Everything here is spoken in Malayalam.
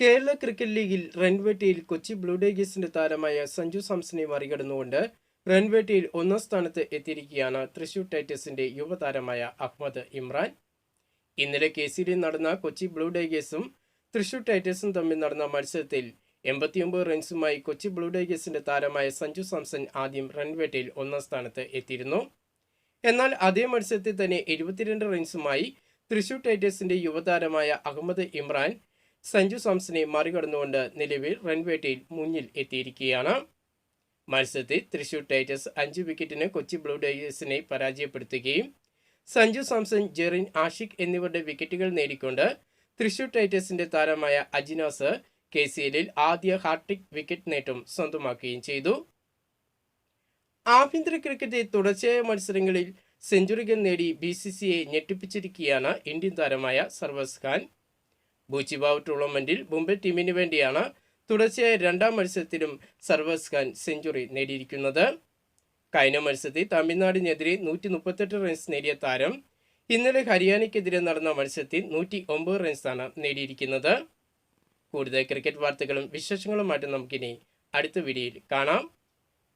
കേരള ക്രിക്കറ്റ് ലീഗിൽ റൺവേട്ടയിൽ കൊച്ചി ബ്ലൂ ഡേഗേഴ്സിന്റെ താരമായ സഞ്ജു സാംസനെ മറികടന്നുകൊണ്ട് റൺവേട്ടയിൽ ഒന്നാം സ്ഥാനത്ത് എത്തിയിരിക്കുകയാണ് തൃശൂർ ടൈറ്റസിന്റെ യുവതാരമായ അഹമ്മദ് ഇമ്രാൻ. ഇന്നലെ കെ നടന്ന കൊച്ചി ബ്ലൂ ഡേഗേഴ്സും തൃശൂർ ടൈറ്റസും തമ്മിൽ നടന്ന മത്സരത്തിൽ എൺപത്തിയൊമ്പത് റൺസുമായി കൊച്ചി ബ്ലൂ ഡേഗേഴ്സിന്റെ താരമായ സഞ്ജു സാംസൺ ആദ്യം റൺവേട്ടയിൽ ഒന്നാം സ്ഥാനത്ത് എത്തിയിരുന്നു. എന്നാൽ അതേ മത്സരത്തിൽ തന്നെ എഴുപത്തിരണ്ട് റൺസുമായി തൃശൂർ ടൈറ്റേഴ്സിന്റെ യുവതാരമായ അഹമ്മദ് ഇമ്രാൻ സഞ്ജു സാംസനെ മറികടന്നുകൊണ്ട് നിലവിൽ റൺവേട്ടയിൽ മുന്നിൽ എത്തിയിരിക്കുകയാണ്. മത്സരത്തിൽ തൃശൂർ ടൈറ്റേഴ്സ് അഞ്ച് വിക്കറ്റിന് കൊച്ചി ബ്ലൂ ഡേഗേഴ്സിനെ പരാജയപ്പെടുത്തുകയും സഞ്ജു സാംസൺ ജെറിൻ ആഷിഖ് എന്നിവരുടെ വിക്കറ്റുകൾ നേടിക്കൊണ്ട് തൃശൂർ ടൈറ്റേഴ്സിന്റെ താരമായ അജിനോസ് കെ സി എല്ലിൽ ആദ്യ ഹാർട്ടിക് വിക്കറ്റ് നേട്ടം സ്വന്തമാക്കുകയും ചെയ്തു. ആഭ്യന്തര ക്രിക്കറ്റിൽ തുടർച്ചയായ മത്സരങ്ങളിൽ സെഞ്ചുറികൾ നേടി ബി സി സി ഐ ഞെട്ടിപ്പിച്ചിരിക്കുകയാണ് ഇന്ത്യൻ താരമായ സർവസ് ഖാൻ. ബൂച്ചിബാവ് ടൂർണമെന്റിൽ മുംബൈ ടീമിന് വേണ്ടിയാണ് തുടർച്ചയായ രണ്ടാം മത്സരത്തിലും സർവസ് ഖാൻ സെഞ്ചുറി നേടിയിരിക്കുന്നത്. കഴിഞ്ഞ മത്സരത്തിൽ തമിഴ്നാടിനെതിരെ നൂറ്റി മുപ്പത്തെട്ട് റൺസ് നേടിയ താരം ഇന്നലെ ഹരിയാനയ്ക്കെതിരെ നടന്ന മത്സരത്തിൽ നൂറ്റി ഒമ്പത് റൺസാണ് നേടിയിരിക്കുന്നത്. കൂടുതൽ ക്രിക്കറ്റ് വാർത്തകളും വിശേഷങ്ങളുമായിട്ട് നമുക്കിനി അടുത്ത വീഡിയോയിൽ കാണാം.